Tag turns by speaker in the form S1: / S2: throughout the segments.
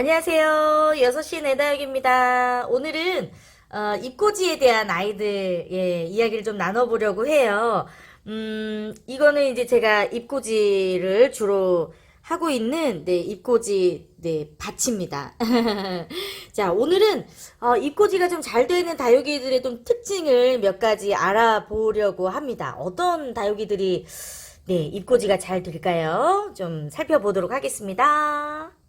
S1: 안녕하세요. 6시 내다육입니다. 오늘은 어, 입꼬지에 대한 아이들 예, 이야기를 좀 나눠보려고 해요. 음, 이거는 이제 제가 입꼬지를 주로 하고 있는 네, 입꼬지 네, 밭입니다. 자, 오늘은 어, 입꼬지가 좀 잘 되는 다육이들의 좀 특징을 몇 가지 알아보려고 합니다. 어떤 다육이들이 네, 입꼬지가 잘 될까요? 좀 살펴보도록 하겠습니다.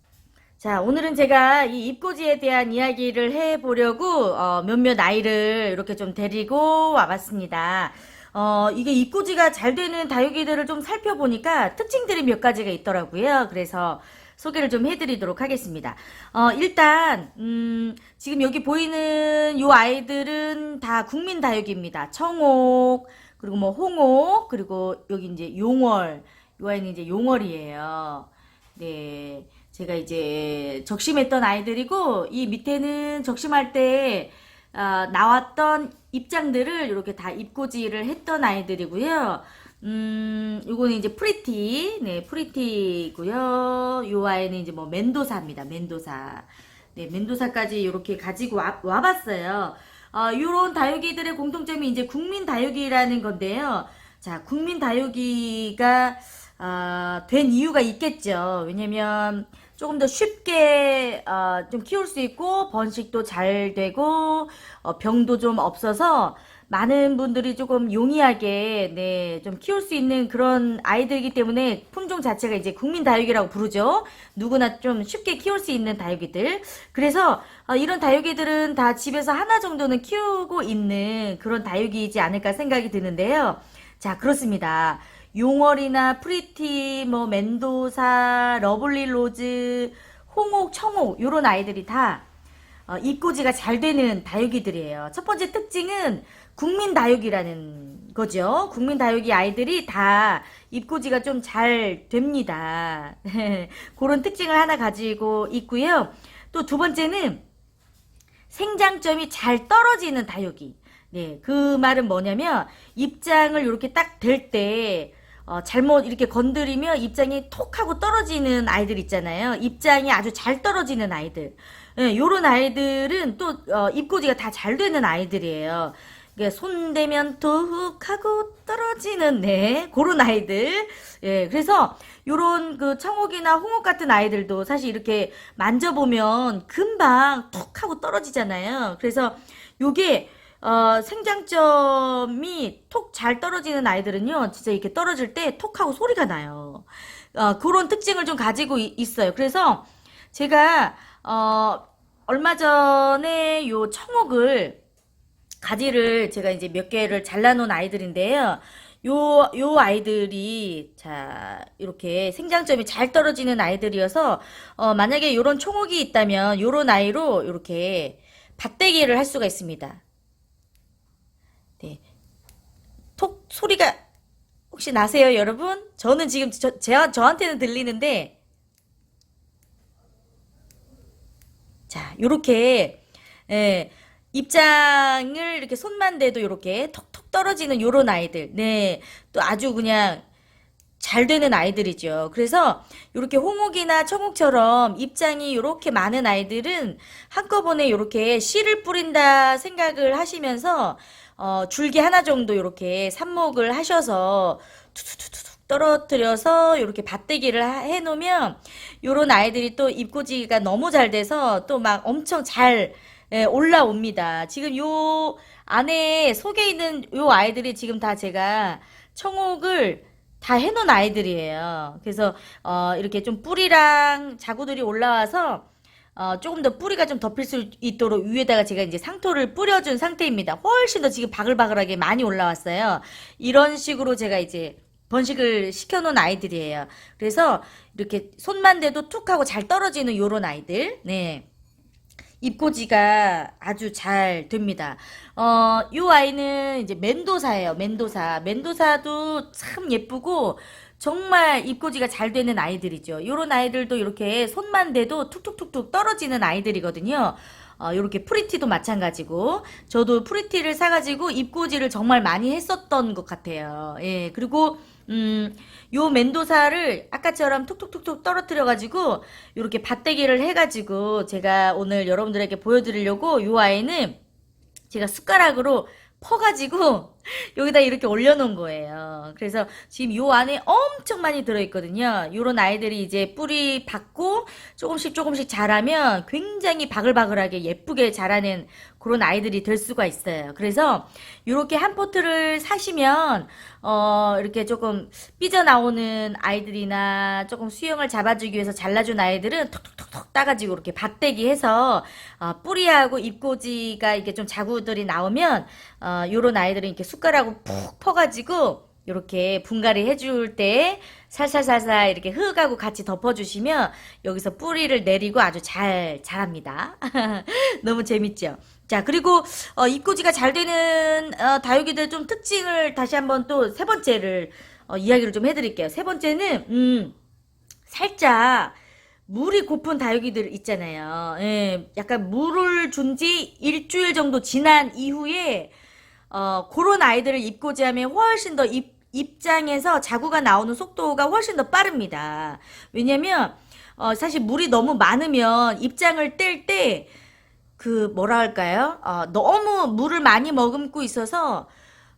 S1: 자, 오늘은 제가 이 입꼬지에 대한 이야기를 해보려고, 어, 몇몇 아이를 이렇게 좀 데리고 와봤습니다. 어, 이게 입꼬지가 잘 되는 다육이들을 좀 살펴보니까 특징들이 몇 가지가 있더라고요. 그래서 소개를 좀 해드리도록 하겠습니다. 어, 일단, 음, 지금 여기 보이는 요 아이들은 다 국민 다육입니다. 청옥, 그리고 뭐 홍옥, 그리고 여기 이제 용월, 요 아이는 이제 용월이에요. 네. 제가 이제 적심했던 아이들이고, 이 밑에는 적심할 때, 아, 나왔던 입장들을 이렇게 다 입고지를 했던 아이들이고요. 음, 요거는 이제 프리티, 네, 프리티고요. 요 아이는 이제 뭐 멘도사입니다. 멘도사. 네, 멘도사까지 이렇게 가지고 와, 와봤어요. 어, 요런 다육이들의 공통점이 이제 국민 다육이라는 건데요. 자, 국민 다육이가 아, 된 이유가 있겠죠. 왜냐면 조금 더 쉽게 어, 좀 키울 수 있고 번식도 잘 되고 어, 병도 좀 없어서 많은 분들이 조금 용이하게 네, 좀 키울 수 있는 그런 아이들이기 때문에 품종 자체가 이제 국민 다육이라고 부르죠. 누구나 좀 쉽게 키울 수 있는 다육이들. 그래서 어, 이런 다육이들은 다 집에서 하나 정도는 키우고 있는 그런 다육이지 않을까 생각이 드는데요. 자, 그렇습니다. 용월이나 프리티, 뭐 멘도사, 러블리 로즈, 홍옥, 청옥 요런 아이들이 다 어, 입꼬지가 잘 되는 다육이들이에요. 첫 번째 특징은 국민 다육이라는 거죠. 국민 다육이 아이들이 다 입꼬지가 좀 잘 됩니다. 그런 특징을 하나 가지고 있고요. 또 두 번째는 생장점이 잘 떨어지는 다육이. 네, 그 말은 뭐냐면 입장을 이렇게 딱댈때 어, 잘못 이렇게 건드리면 입장이 톡 하고 떨어지는 아이들 있잖아요. 입장이 아주 잘 떨어지는 아이들. 예, 요런 아이들은 또 어, 입꼬지가 다 잘 되는 아이들이에요. 이게 손 대면 툭 하고 떨어지는 네 그런 아이들. 예, 그래서 요런 그 청옥이나 홍옥 같은 아이들도 사실 이렇게 만져보면 금방 툭 하고 떨어지잖아요. 그래서 요게 어, 생장점이 톡 잘 떨어지는 아이들은요, 진짜 이렇게 떨어질 때 톡 하고 소리가 나요. 어, 그런 특징을 좀 가지고 이- 있어요. 그래서 제가, 어, 얼마 전에 요 청옥을, 가지를 제가 이제 몇 개를 잘라놓은 아이들인데요. 요, 요 아이들이, 자, 이렇게 생장점이 잘 떨어지는 아이들이어서, 어, 만약에 요런 청옥이 있다면, 요런 아이로 이렇게 밭대기를 할 수가 있습니다. 네. 톡 소리가 혹시 나세요, 여러분? 저는 지금 저, 제, 저한테는 들리는데 자, 요렇게 예, 입장을 이렇게 손만 대도 요렇게 톡톡 떨어지는 요런 아이들. 네. 또 아주 그냥 잘 되는 아이들이죠. 그래서 이렇게 홍옥이나 청옥처럼 입장이 이렇게 많은 아이들은 한꺼번에 이렇게 씨를 뿌린다 생각을 하시면서 어, 줄기 하나 정도 이렇게 삽목을 하셔서 투투투투 떨어뜨려서 이렇게 밭대기를 하- 해놓으면 요런 아이들이 또 입꼬지가 너무 잘 돼서 또 막 엄청 잘 예, 올라옵니다. 지금 요 안에 속에 있는 요 아이들이 지금 다 제가 청옥을 다 해놓은 아이들이에요. 그래서 어, 이렇게 좀 뿌리랑 자구들이 올라와서 어, 조금 더 뿌리가 좀 덮일 수 있도록 위에다가 제가 이제 상토를 뿌려준 상태입니다. 훨씬 더 지금 바글바글하게 많이 올라왔어요. 이런 식으로 제가 이제 번식을 시켜놓은 아이들이에요. 그래서 이렇게 손만 대도 툭 하고 잘 떨어지는 요런 아이들. 네. 입꼬지가 아주 잘 됩니다. 어, 요 아이는 이제 멘도사예요. 멘도사. 멘도사도 참 예쁘고 정말 입꼬지가 잘 되는 아이들이죠. 요런 아이들도 이렇게 손만 대도 툭툭툭툭 떨어지는 아이들이거든요. 어, 요렇게 프리티도 마찬가지고 저도 프리티를 사가지고 입꼬지를 정말 많이 했었던 것 같아요. 예, 그리고 음, 요 멘도사를 아까처럼 톡톡톡톡 떨어뜨려가지고, 요렇게 밭대기를 해가지고, 제가 오늘 여러분들에게 보여드리려고, 요 아이는 제가 숟가락으로 퍼가지고 여기다 이렇게 올려놓은 거예요. 그래서 지금 요 안에 엄청 많이 들어있거든요. 요런 아이들이 이제 뿌리 받고 조금씩 조금씩 자라면 굉장히 바글바글하게 예쁘게 자라는 그런 아이들이 될 수가 있어요. 그래서 요렇게 한 포트를 사시면 어 이렇게 조금 삐져나오는 아이들이나 조금 수영을 잡아주기 위해서 잘라준 아이들은 톡톡톡톡 따가지고 이렇게 밭대기 해서 어, 뿌리하고 잎꽂이가 이렇게 좀 자구들이 나오면 어, 요런 아이들은 이렇게 숟가락으로 푹 퍼가지고 이렇게 분갈이 해줄 때 살살살살 이렇게 흙하고 같이 덮어주시면 여기서 뿌리를 내리고 아주 잘 자랍니다. 너무 재밌죠? 자, 그리고 어, 잎꽂이가 잘 되는 어, 다육이들 좀 특징을 다시 한번 또 세 번째를 어, 이야기를 좀 해드릴게요. 세 번째는 음, 살짝 물이 고픈 다육이들 있잖아요. 예, 약간 물을 준 지 일주일 정도 지난 이후에 어, 그런 아이들을 입고지하면 훨씬 더 입, 입장에서 자구가 나오는 속도가 훨씬 더 빠릅니다. 왜냐면 어, 사실 물이 너무 많으면 입장을 뗄 때 그 뭐라 할까요? 어, 너무 물을 많이 머금고 있어서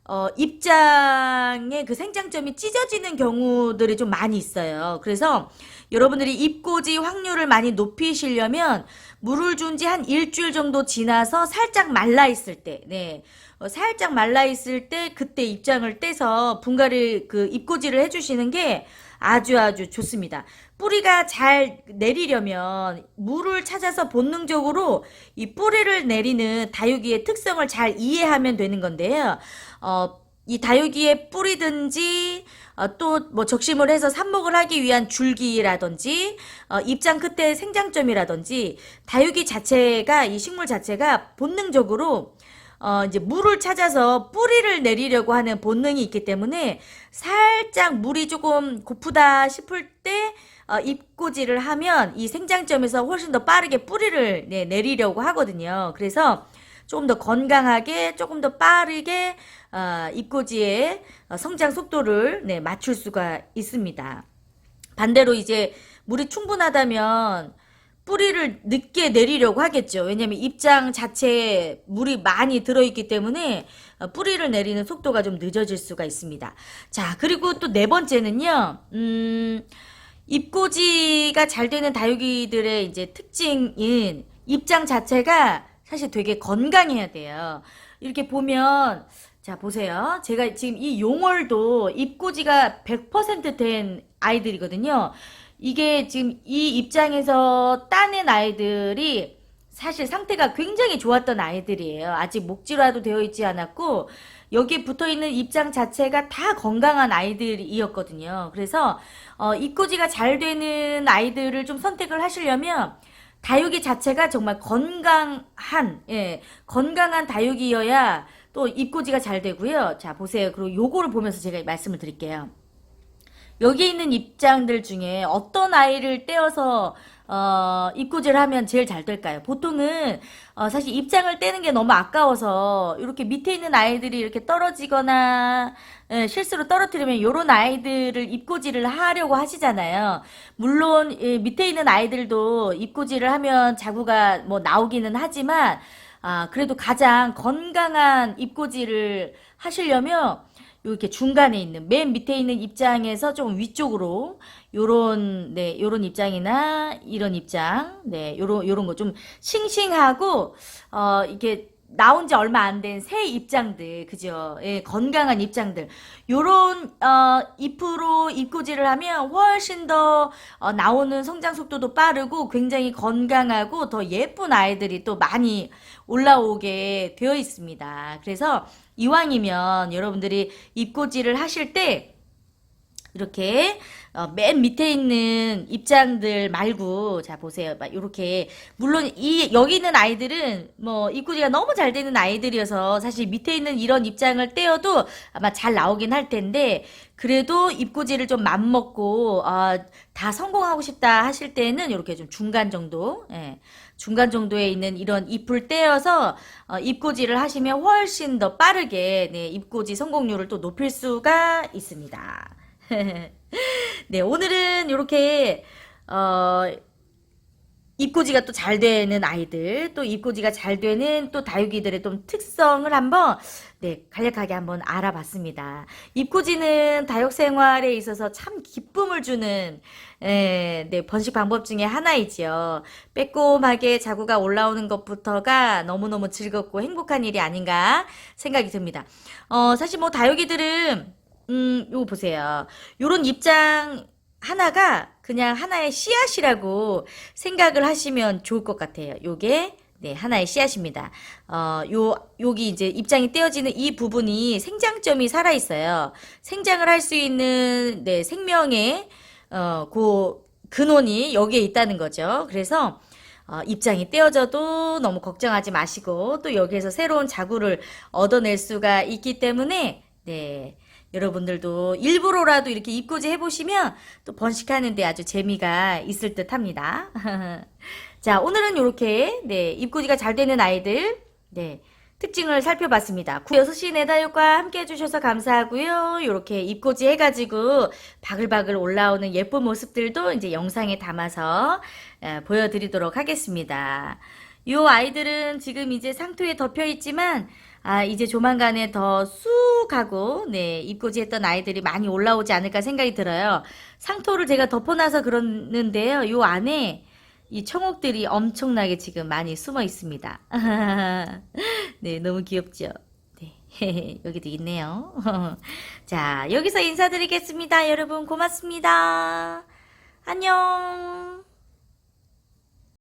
S1: 어, 입장의 그 생장점이 찢어지는 경우들이 좀 많이 있어요. 그래서 여러분들이 입고지 확률을 많이 높이시려면 물을 준 지 한 일주일 정도 지나서 살짝 말라 있을 때, 네. 어, 살짝 말라 있을 때 그때 입장을 떼서 분갈이 그 입고지를 해주시는 게 아주 아주 좋습니다. 뿌리가 잘 내리려면 물을 찾아서 본능적으로 이 뿌리를 내리는 다육이의 특성을 잘 이해하면 되는 건데요. 어, 이 다육이의 뿌리든지 어, 또뭐 적심을 해서 삽목을 하기 위한 줄기라든지 어, 입장 끝에 생장점이라든지 다육이 자체가 이 식물 자체가 본능적으로 어, 이제 물을 찾아서 뿌리를 내리려고 하는 본능이 있기 때문에 살짝 물이 조금 고프다 싶을 때 어, 잎꽂이를 하면 이 생장점에서 훨씬 더 빠르게 뿌리를 네, 내리려고 하거든요. 그래서 조금 더 건강하게 조금 더 빠르게 어, 잎꽂이의 어, 성장 속도를 네, 맞출 수가 있습니다. 반대로 이제 물이 충분하다면 뿌리를 늦게 내리려고 하겠죠. 왜냐면 입장 자체에 물이 많이 들어있기 때문에 어, 뿌리를 내리는 속도가 좀 늦어질 수가 있습니다. 자, 그리고 또 네 번째는요, 음, 잎꽂이가 잘 되는 다육이들의 이제 특징인 입장 자체가 사실 되게 건강해야 돼요. 이렇게 보면, 자, 보세요. 제가 지금 이 용월도 잎꽂이가 100%된 아이들이거든요. 이게 지금 이 입장에서 따낸 아이들이 사실 상태가 굉장히 좋았던 아이들이에요. 아직 목질화도 되어 있지 않았고, 여기에 붙어 있는 입장 자체가 다 건강한 아이들이었거든요. 그래서, 어, 입고지가 잘 되는 아이들을 좀 선택을 하시려면, 다육이 자체가 정말 건강한, 예, 건강한 다육이어야 또 입고지가 잘 되고요. 자, 보세요. 그리고 요거를 보면서 제가 말씀을 드릴게요. 여기 있는 입장들 중에 어떤 아이를 떼어서 어, 입고지를 하면 제일 잘 될까요? 보통은 어, 사실 입장을 떼는 게 너무 아까워서 이렇게 밑에 있는 아이들이 이렇게 떨어지거나 예, 실수로 떨어뜨리면 이런 아이들을 입고지를 하려고 하시잖아요. 물론 예, 밑에 있는 아이들도 입고지를 하면 자구가 뭐 나오기는 하지만 아, 그래도 가장 건강한 입고지를 하시려면 이렇게 중간에 있는 맨 밑에 있는 입장에서 좀 위쪽으로 요런 네 요런 입장이나 이런 입장 네 요런 요런 거 좀 싱싱하고 어 이게 나온 지 얼마 안 된 새 입장들 그죠? 예 건강한 입장들. 요런 어 잎으로 잎꽂이를 하면 훨씬 더 어, 나오는 성장 속도도 빠르고 굉장히 건강하고 더 예쁜 아이들이 또 많이 올라오게 되어 있습니다. 그래서 이왕이면 여러분들이 잎꽂이를 하실 때 이렇게 어, 맨 밑에 있는 입장들 말고 자 보세요 막 이렇게 물론 이 여기 있는 아이들은 뭐 입구지가 너무 잘 되는 아이들이어서 사실 밑에 있는 이런 입장을 떼어도 아마 잘 나오긴 할 텐데 그래도 입구지를 좀 맘먹고 어, 다 성공하고 싶다 하실 때는 이렇게 좀 중간 정도 예, 중간 정도에 있는 이런 잎을 떼어서 어, 잎꽂이를 하시면 훨씬 더 빠르게 네, 잎꽂이 성공률을 또 높일 수가 있습니다. 네, 오늘은 이렇게 어 입고지가 또 잘 되는 아이들, 또 입고지가 잘 되는 또 다육이들의 좀 특성을 한번 네, 간략하게 한번 알아봤습니다. 입고지는 다육 생활에 있어서 참 기쁨을 주는 에, 네, 번식 방법 중에 하나이지요. 빼꼼하게 자구가 올라오는 것부터가 너무너무 즐겁고 행복한 일이 아닌가 생각이 듭니다. 어, 사실 뭐 다육이들은 음, 요거 보세요. 요런 입장 하나가 그냥 하나의 씨앗이라고 생각을 하시면 좋을 것 같아요. 요게 네, 하나의 씨앗입니다. 어, 요, 여기 이제 입장이 떼어지는 이 부분이 생장점이 살아있어요. 생장을 할 수 있는, 네, 생명의, 어, 그 근원이 여기에 있다는 거죠. 그래서, 어, 입장이 떼어져도 너무 걱정하지 마시고, 또 여기에서 새로운 자구를 얻어낼 수가 있기 때문에, 네, 여러분들도 일부러라도 이렇게 입고지 해보시면 또 번식하는데 아주 재미가 있을 듯 합니다. 자, 오늘은 이렇게, 네, 입고지가 잘 되는 아이들, 네, 특징을 살펴봤습니다. 6시 내다육과 함께 해주셔서 감사하고요. 이렇게 입고지 해가지고 바글바글 올라오는 예쁜 모습들도 이제 영상에 담아서 에, 보여드리도록 하겠습니다. 이 아이들은 지금 이제 상토에 덮여 있지만 아, 이제 조만간에 더 쑥 하고, 네, 입고지 했던 아이들이 많이 올라오지 않을까 생각이 들어요. 상토를 제가 덮어놔서 그러는데요. 요 안에 이 청옥들이 엄청나게 지금 많이 숨어 있습니다. 네, 너무 귀엽죠? 네, 여기도 있네요. 자, 여기서 인사드리겠습니다. 여러분, 고맙습니다. 안녕.